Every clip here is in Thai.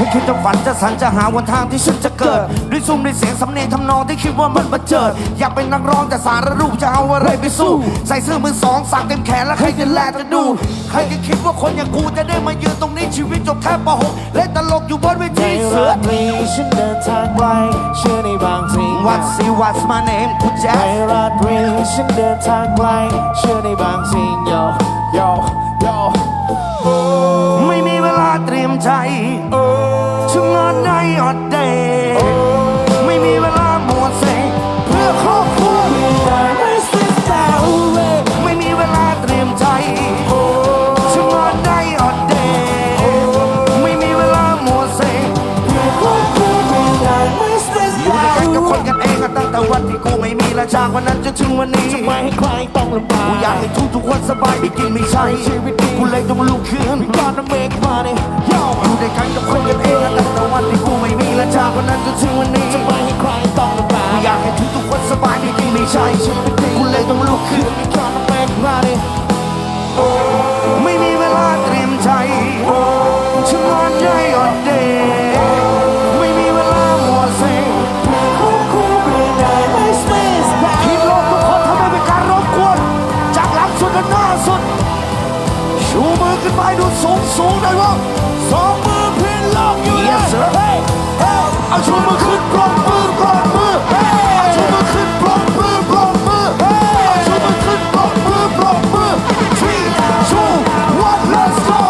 สรรจะหาวันทางที่ฉันจะเกิดด้วยซุ้มด้วยเสียงสำเนียงทำนองที่คิดว่ามันบันเจิด อยากเป็นนักร้องแต่สารรูปจะเอาอะไรไปสู้ ใส่เสื้อมือสองสักเต็มแขนแล้วใครจะแลจะดู ใครจะคิดว่าคนอย่างกูจะได้มายืนตรงนี้ชีวิตจบแค่ปหกเล่นตลกอยู่บนเวในทีเสือราตรีฉันเดินทางไกลเชื่อในบางสิ่ง What's see what's my name กูแจ๊ในสราตรีฉันเดินทางไกลเชื่อในบางสิ่ง yo yo yo ไม่มี เวลาเตรียมใจทำงอนได้อดแด วันนั้นจนถึงวันนี้ไม่ให้ใครต้องลำบากกูอยากให้ทุกทุกๆคนสบายไม่กินไม่ใช่ชีวิตดีกูเลยต้องลุกขึ้น gonna make money yo อยู่ด้วยกันกับคนกันเองอะตั้งแต่วันที่กูไม่มีและจากวันนั้นจนถึงวันนี้ไม่ให้ใครต้องลำบากกูอยากให้ทุกทุกๆคนสบายไม่กินไม่ใช่ชีวิตดีกูเลยต้องลุกขึ้น ชูมือขึ้นปรบมือปรบมือเฮ้ยเอาชูมือขึ้นปรบมือปรบมือเฮ้ยเอาชูมือขึ้นปรบมือปรบมือ three two one let's go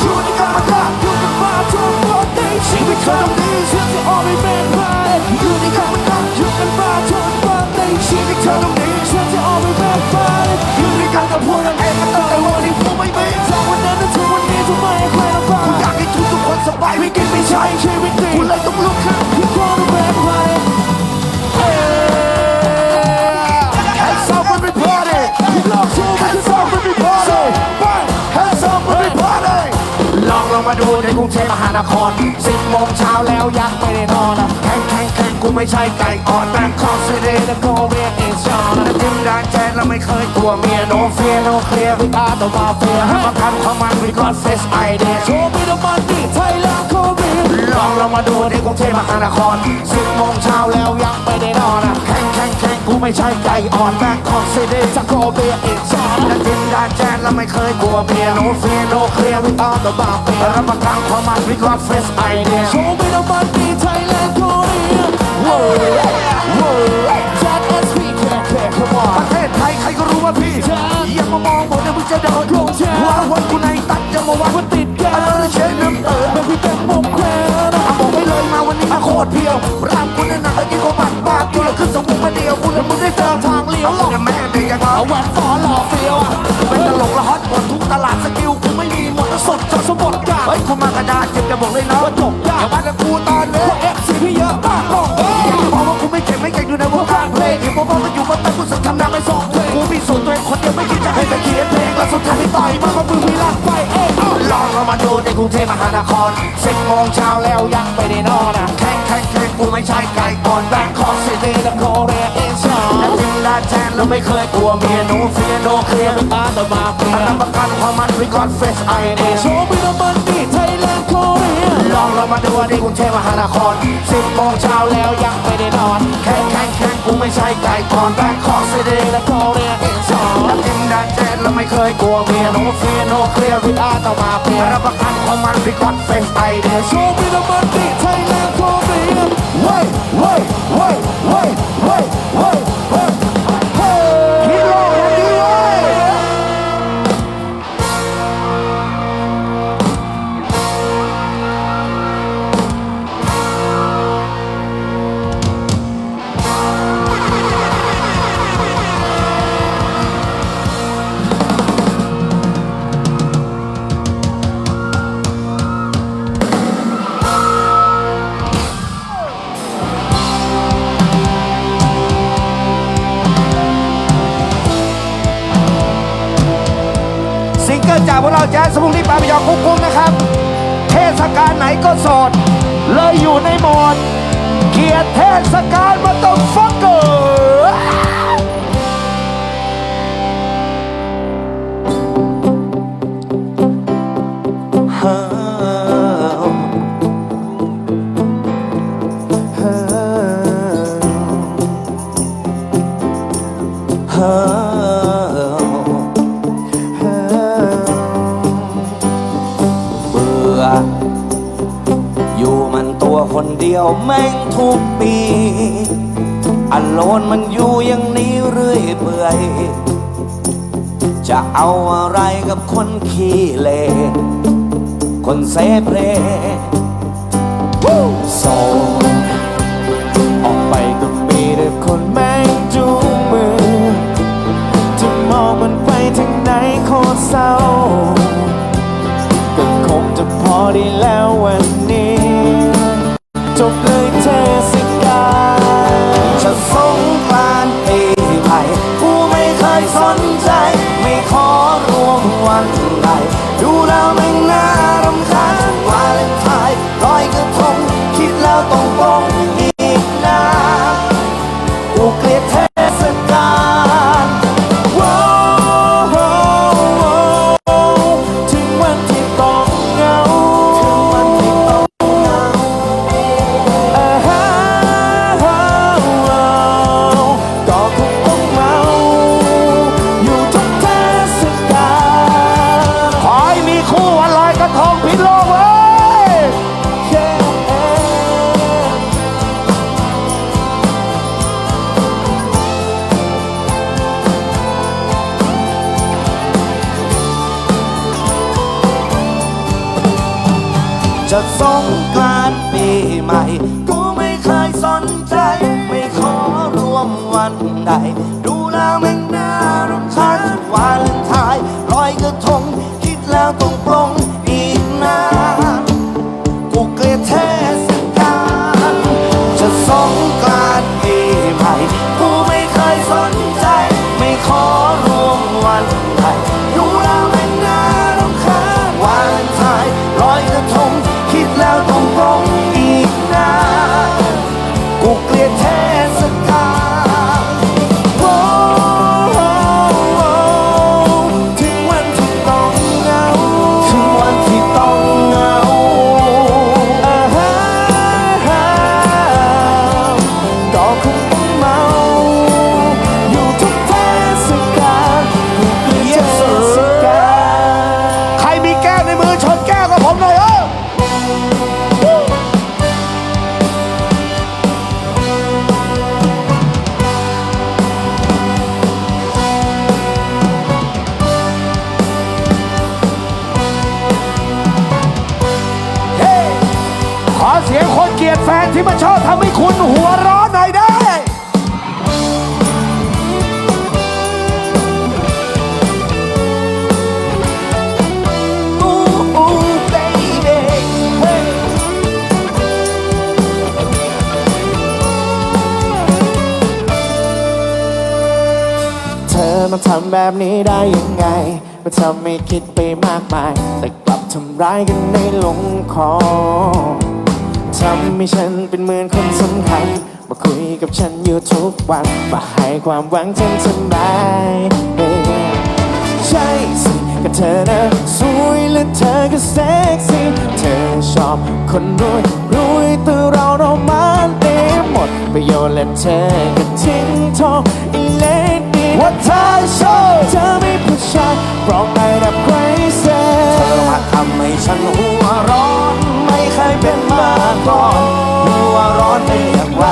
อยู่ในกรรมฐาอยู่ในป่าทุกวันในชีวิตเธอต้องดีเชื่อที่ออกไปเป็นใครอยู่ในกรรมฐาอยู่ในป่าทุกวันในชีวิตเธอต้องดีเชื่อที่ออกไปเป็นใครอยู่ในการกับพวกนั้นเองมาตั้งแต่วันที่กูไม่มีจากวันนั้นถึงวันนี้ทำไมใครลำบากอยากให้ทุกทุกคนสบายไม่กินไม่ใช่ชีวิตดีกูเลยต้องลุกขึ้น กรุงเทพมหานครสิบโมงเช้าแล้วยังไม่ได้นอนแข่งแข่งแข่งกูไม่ใช่ไก่อ่อนแบงคอกซิตี้และโกเบียอชชอนจึงได้แจ้งและไม่เคยกลัวเมียโนเฟียโนเคลียร์วิตาตัวมาเฟียมาทำของมันวิกอดเฟสไอเดียโชว์ไปดูมันดีเธอ มาดูในกรุงเทพมหานครสิบโมงเช้าแล้วยังไม่ได้นอนแข่งแข่งแข่งกูไม่ใช่ไก่อ่อนแบงคอกซิดิสโกเบียอีกสองและจินดาแจนแล้วไม่เคยกลัวเบียโนเฟียโนเคลียร์วิตอตบาร์เปียรับประทานความมันวิกฤตเฟสไอเดียโชว์ไม่ต้องมัน ไม่มีหมดสดจดสมบัติกาเฮ้ยคุณมากระดาษเจ็บจะบอกเลยนะว่าจบยากอย่ามากับกูตอนนี้เอฟซีพี่เยอะมากลองเอ้ยอย่าบอกว่ากูไม่เก่งไม่เก่งอยู่ในวงการเพลงอย่าบอกว่ามันอยู่มาตั้งกูสักทำดังไม่ส่งเพลงกูมีส่วนตัวเองคนเดียวไม่คิดจะให้แต่เขียนเพลงแล้วสุดท้ายไม่ต่อยมันก็มือมีรักไปเอ้ยลองเรามาดูในกรุงเทพมหานครสิบโมงเช้าแล้วยังไม่ได้นอนอะแข่งแข่งแข่งกูไม่ใช่ไก่อ่อนแบงค แจนแล้วไม่เคยกลัวเมียโนเฟียโนเคลียร์ We are the mafia รับประกันความมันวิกอดเฟสไอเดีย Show me the money Thailand Korea ลองเรามาดูในกรุงเทพมหานครสิบโมงเช้าแล้วยังไม่ได้นอนแข่งแข่งแข่งกูไม่ใช่ไก่อ่อนแบงคอกซิตี้ The Korean is และ on จิงดาแจนแล้วไม่เคยกลัวเมียโนเฟียโนเคลียร์ We are the mafia รับประกันความมันวิกอดเฟสไอเดีย Show me the money Thailand พวกเราแจ๊สสมุนที่ปาปยองกุ๊กกุ๊กนะครับ เทศกาลไหนก็สด เลยอยู่ในโหมด เกียรติเทศกาลมาต้องฟังเกอร์ นเดียวแม่งทุกปีอโลนมันอยู่อย่างนี้เรื่อยเปื่อย จะเอาอะไรกับคนขี้เลคนเซเพลโซออกไปก็มีแต่คนแม่งจูงมือ จะมองมันไปทางไหนโคตรเศร้าก็คงจะพอดีแล้ววัน นี้จบ จะสงกรานต์ปีใหม่ กูไม่เคยสนใจ ไม่ขอรวมวันใด ดูแล้วแม่งน่ารำคาญวาเลนไทน์ลอยกระทง คิดแล้วต้องปรง ฟนที่มาชอบทำให้คุณหัวร้อนหน่อยได้เธอมาทำแบบนี้ได้ยังไง มาทำให้คิดไปมากมาย แต่กลับทำร้ายกันในลงคอ ทำให้ฉันเป็นเหมือนคนสำคัญ มาคุยกับฉันอยู่ทุกวัน มาให้ความหวังฉันทำไมใช่สิก็เธอนะสวยและเธอก็เซ็กซี่เธอชอบคนรวยรวยแต่เราโรแมนติกหมดประโยชน์และเธอก็ทิ้งทองอีเลดีว่าเธอชอบเธอไม่ผู้ชายปลอกไปแบบ crazy เธอมาทำให้ฉันหัวร้อนไม่เคยเป็นมา ก่อนหัวร้อนได้อย่างไร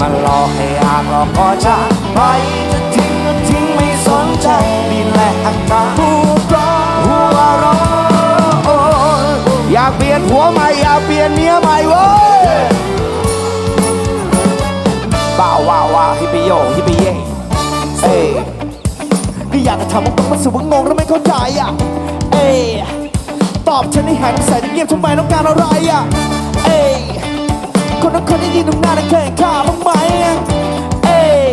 มันหลอกให้อากหลอกก็จะไปจะทิ้งก็ทิ้งไม่สนใจนี่แหละอาการหัวร้อนหัวร้อนอยากเปลี่ยนผัวใหม่อยากเปลี่ยนเมียใหม่เว้ยบ้าวว้าวว้าฮิปปี้โยฮิปปี้เย่เอ้ยก็อยากจะทำมันต้องมาสว่างงแล้วไม่เข้าใจอะเอ้ อบฉันให้หายสงสัยเงียบทำไมต้องการอะไรอะเอ้ยคนนั้นคนนี้ยืนตรงหน้าได้แข่งข้าบ้างไหมอะเอ้ย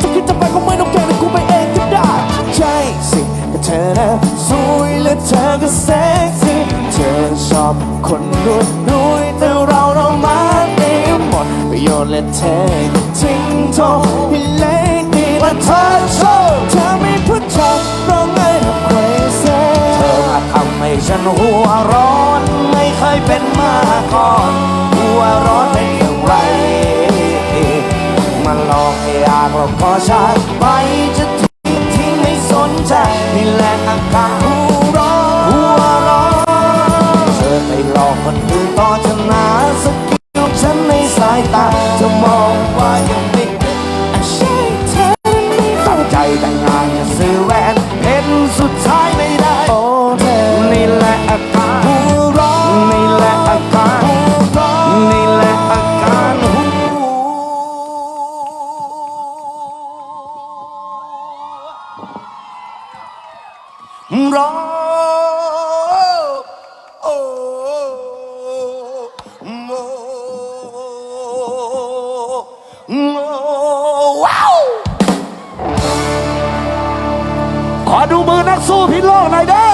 จะคิดจะไปก็ไม่ต้องแข่งแต่กูไปเองก็ได้ใช่สิก็เธอนะสวยและเธอก็เซ็กซี่เธอชอบคนรวยรวยแต่เราเรามาดีหมดประโยชน์และเธอทิ้งทองให้เละดีว่าเธอชอบเธอไม่พ ฉันหัวร้อนไม่เคยเป็นมาก่อน หัวร้อนเป็นอย่างไร มันหลอกให้อยากแล้วก็ชักไปจะทิ้งทิ้งไม่สนใจนี่แหละอาการหัวร้อนหัวร้อนเธอไปหลอกคน รออ้ขอดูมือนักสู้พิโลกหน่อยเด้